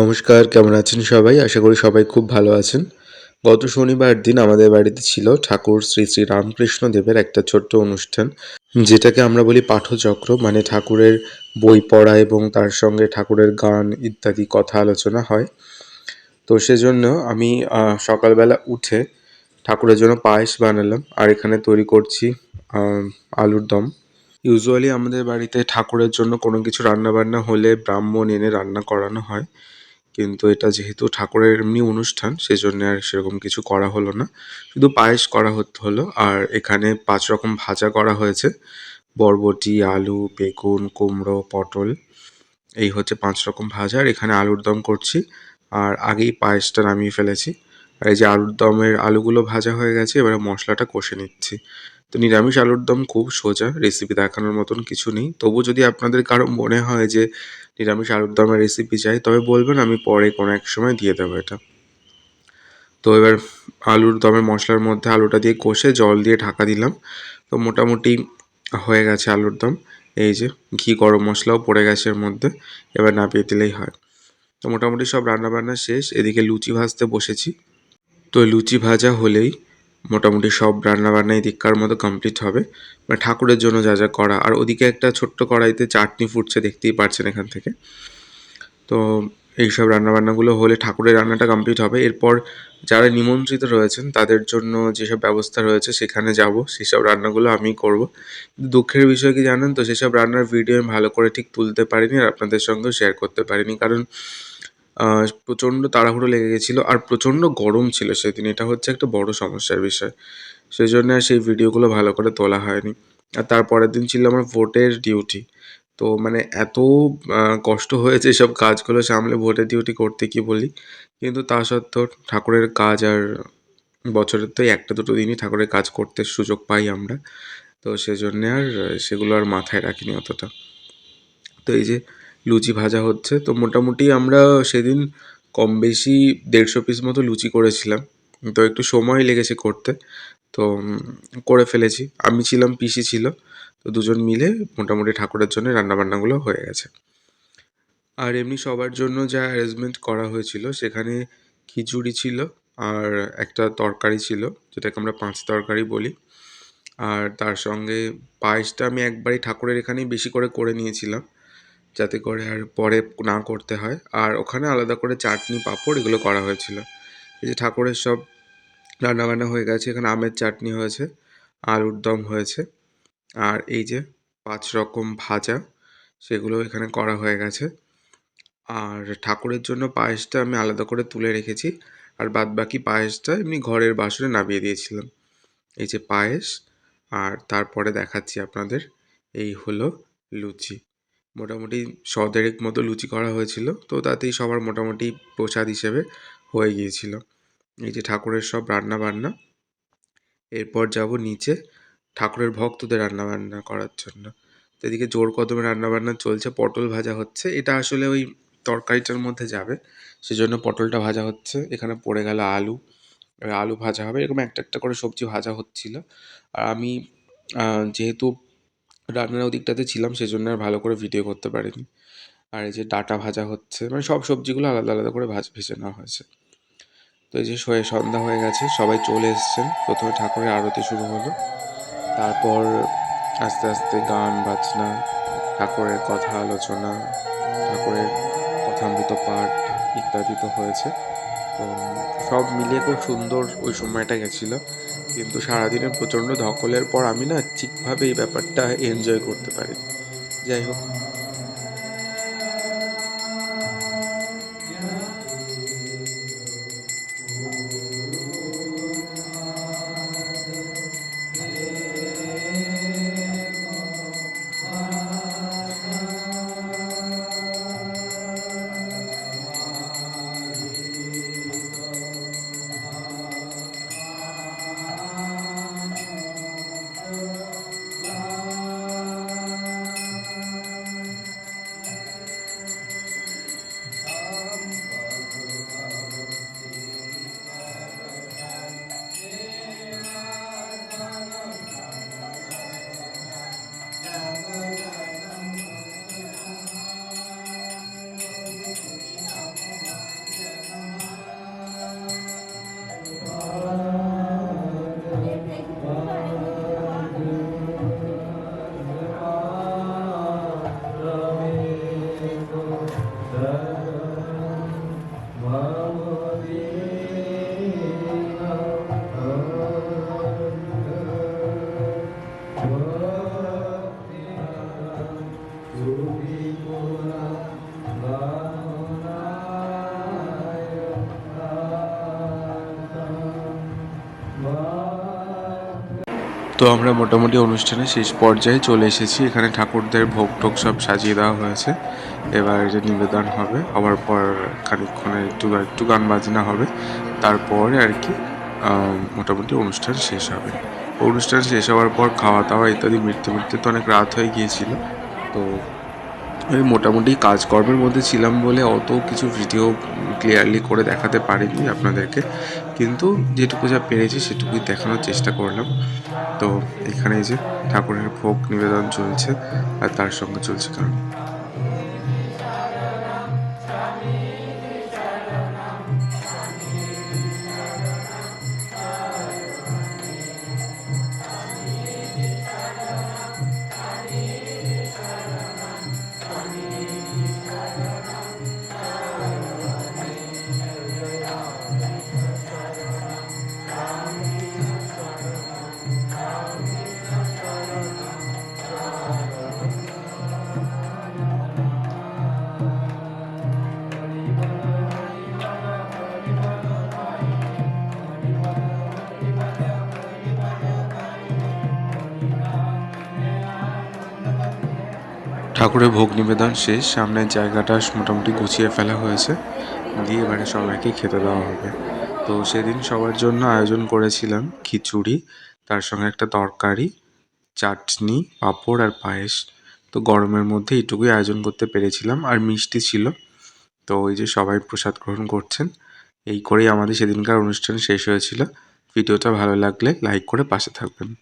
নমস্কার, কেমন আছেন সবাই? আশা করি সবাই খুব ভালো আছেন। গত শনিবার দিন আমাদের বাড়িতে ছিল ঠাকুর শ্রী শ্রী রামকৃষ্ণ দেবের একটা ছোট্ট অনুষ্ঠান, যেটাকে আমরা বলি পাঠচক্র মানে ঠাকুরের বই পড়া এবং তার সঙ্গে ঠাকুরের গান ইত্যাদি কথা আলোচনা হয়। তো সেজন্য আমি সকালবেলা উঠে ঠাকুরের জন্য পায়েস বানালাম, আর এখানে তৈরি করছি আলুর দম। ইউজুয়ালি আমাদের বাড়িতে ঠাকুরের জন্য কোনো কিছু রান্না বান্না হলে ব্রাহ্মণ এনে রান্না করানো হয়। কিন্তু এটা যেহেতু ঠাকুরের এমনি অনুষ্ঠান, সেজন্য আর সেরকম কিছু করা হলো না। শুধু পায়েস করা হতে, হলো, আর এখানে পাঁচ রকম ভাজা করা হয়েছে। বরবটি, আলু, বেগুন, কুমড়ো, পটল, এই হচ্ছে পাঁচ রকম ভাজা। আর এখানে আলুর দম করছি, আর আগেই পায়েসটা নামিয়ে ফেলেছি। আর এই যে আলুর দমের আলুগুলো ভাজা হয়ে গেছে, এবারে মশলাটা কষে নিচ্ছি। তো নিরামিষ আলুর দম খুব সোজা রেসিপি দেখানোর মতন কিছু নেই। তবু যদি আপনাদের কারও মনে হয় যে নিরামিষ আলুর দমের রেসিপি চাই, তবে বলবেন আমি পরে কোনো এক সময় দিয়ে দেবো এটা। তো এবার আলুর দমের মশলার মধ্যে আলুটা দিয়ে কষে জল দিয়ে ঢাকা দিলাম। তো মোটামুটি হয়ে গেছে আলুর দম। এই যে ঘি গরম মশলাও পড়ে গেছে এর মধ্যে, এবার নামিয়ে দিলেই হয়। তো মোটামুটি সব রান্নাবান্না শেষ, এদিকে লুচি ভাজতে বসেছি। তো লুচি ভাজা হলেই মোটামুটি সব রান্নাবান্না এদিককার মতো কমপ্লিট হবে। মানে ঠাকুরের জন্য যা যা করা। আর ওদিকে একটা ছোট্ট কড়াইতে চাটনি ফুটছে, দেখতেই পারছেন এখান থেকে। তো এইসব রান্নাবান্নাগুলো হলে ঠাকুরের রান্নাটা কমপ্লিট হবে। এরপর যারা নিমন্ত্রিত রয়েছেন, তাদের জন্য যেসব ব্যবস্থা রয়েছে, সেখানে যাব। সেসব রান্নাগুলো আমি করব। দুঃখের বিষয় কি জানেন তো, সেসব রান্নার ভিডিও আমি ভালো করে ঠিক তুলতে পারিনি আর আপনাদের সঙ্গেও শেয়ার করতে পারিনি। কারণ প্রচণ্ড তাড়াহুড়ো লেগে গেছিল আর প্রচণ্ড গরম ছিল সেদিন। এটা হচ্ছে একটা বড় সমস্যার বিষয়। সেই জন্য আর সেই ভিডিওগুলো ভালো করে তোলা হয়নি। আর তারপরের দিন ছিল আমার ভোটের ডিউটি তো মানে এত কষ্ট হয়েছে সব কাজগুলো সামলে ভোটের ডিউটি করতে কি বলি? কিন্তু তা সত্ত্বেও ঠাকুরের কাজ আর বছরের তো একটা দুটো দিনই ঠাকুরের কাজ করতে সুযোগ পাই আমরা। তো সেজন্যে আর সেগুলো আর মাথায় রাখিনি অতটা। তো এই যে লুচি ভাজা হচ্ছে। তো মোটামুটি আমরা সেদিন কম বেশি দেড়শো পিস মতো লুচি করেছিলাম। তো একটু সময় লেগেছে করতে। তো করে ফেলেছি। আমি ছিলাম, পিসি ছিল। তো দুজন মিলে মোটামুটি ঠাকুরের জন্য রান্নাবান্নাগুলো হয়ে গেছে। আর এমনি সবার জন্য যা অ্যারেঞ্জমেন্ট করা হয়েছিল, সেখানে খিচুড়ি ছিল আর একটা তরকারি ছিল, যেটাকে আমরা পাঁচ তরকারি বলি। আর তার সঙ্গে পায়েসটা আমি একবারই ঠাকুরের এখানেই বেশি করে করে নিয়েছিলাম। যাতে করে আর পরে না করতে হয়। আর ওখানে আলাদা করে চাটনি, পাঁপড় এগুলো করা হয়েছিল। এই যে ঠাকুরের সব রান্নাবান্না হয়ে গেছে, এখানে আমের চাটনি হয়েছে, আলুর দম হয়েছে, আর এই যে পাঁচ রকম ভাজা, সেগুলো এখানে করা হয়ে গেছে। আর ঠাকুরের জন্য পায়েসটা আমি আলাদা করে তুলে রেখেছি, আর বাদ বাকি পায়েসটা এমনি ঘরের বাসনে নামিয়ে দিয়েছিলাম। এই যে পায়েস, আর তারপরে দেখাচ্ছি আপনাদের, এই হলো লুচি। মোটামুটি সদেরেক মতো লুচি করা হয়েছিল। তো তাতেই সবার মোটামুটি প্রসাদ হিসেবে হয়ে গিয়েছিল। এই যে ঠাকুরের সব রান্না বান্না এরপর যাব নিচে ঠাকুরের ভক্তদের রান্না বান্না করার জন্য। তো এদিকে জোর কদমে রান্না বান্না চলছে, পটল ভাজা হচ্ছে। এটা আসলে ওই তরকারিটার মধ্যে যাবে, সেজন্য পটলটা ভাজা হচ্ছে। এখানে পড়ে গেল আলু আলু ভাজা হবে। এরকম একটা একটা করে সবজি ভাজা হচ্ছিল। আর আমি যেহেতু রান্নার ওদিকটাতে ছিলাম, সেজন্য আর ভালো করে ভিডিও করতে পারিনি। আর এই যে ডাটা ভাজা হচ্ছে মানে সব সবজিগুলো আলাদা আলাদা করে ভাজ, ভেজে নেওয়া হয়েছে। তো এই যে সয়ে সন্ধ্যা হয়ে গেছে, সবাই চলে এসছেন। প্রথমে ঠাকুরের আরতি শুরু হলো। তারপর আস্তে আস্তে গান, বাজনা, ঠাকুরের কথা আলোচনা, ঠাকুরের কথামৃত পাঠ ইত্যাদি তো হয়েছে। তো সব মিলিয়ে খুব সুন্দর ওই সময়টা গেছিল। কিন্তু সারাদিনে প্রচণ্ড ধকলের পর আমি না ঠিকভাবে এই ব্যাপারটা এনজয় করতে পারি যাই হোক তো আমরা মোটামুটি অনুষ্ঠানের শেষ পর্যায়ে চলে এসেছি। এখানে ঠাকুরদের ভোগ টোক সব সাজিয়ে দেওয়া হয়েছে। এবার যে নিবেদন হবে হওয়ার পর খানিকক্ষণে একটু একটু গান বাজনা হবে। তারপরে আর কি মোটামুটি অনুষ্ঠান শেষ হবে। অনুষ্ঠান শেষ হওয়ার পর খাওয়া দাওয়া ইত্যাদি মৃত্যু মিটতে তো অনেক রাত হয়ে গিয়েছিল। তো আমি মোটামুটি কাজকর্মের মধ্যে ছিলাম বলে অত কিছু ভিডিও ক্লিয়ারলি করে দেখাতে পারিনি আপনাদেরকে। কিন্তু যেটুকু যা পেরেছি সেটুকুই দেখানোর চেষ্টা করলাম। তো এখানে যে ঠাকুরের ভোগ নিবেদন চলছে আর তার সঙ্গে চলছে গান ঠাকুরের ভোগ নিবেদন শেষ। সামনের জায়গাটা মোটামুটি গুছিয়ে ফেলা হয়েছে। দিয়ে এবারে সবাইকে খেতে দেওয়া হবে। তো সেদিন সবার জন্য আয়োজন করেছিলাম খিচুড়ি, তার সঙ্গে একটা তরকারি, চাটনি, পাঁপড় আর পায়েস। তো গরমের মধ্যে এইটুকুই আয়োজন করতে পেরেছিলাম। আর মিষ্টি ছিল। তো ওই যে সবাই প্রসাদ গ্রহণ করছেন, এই করেই আমাদের সেদিনকার অনুষ্ঠান শেষ হয়েছিল। ভিডিওটা ভালো লাগলে লাইক করে পাশে থাকবেন।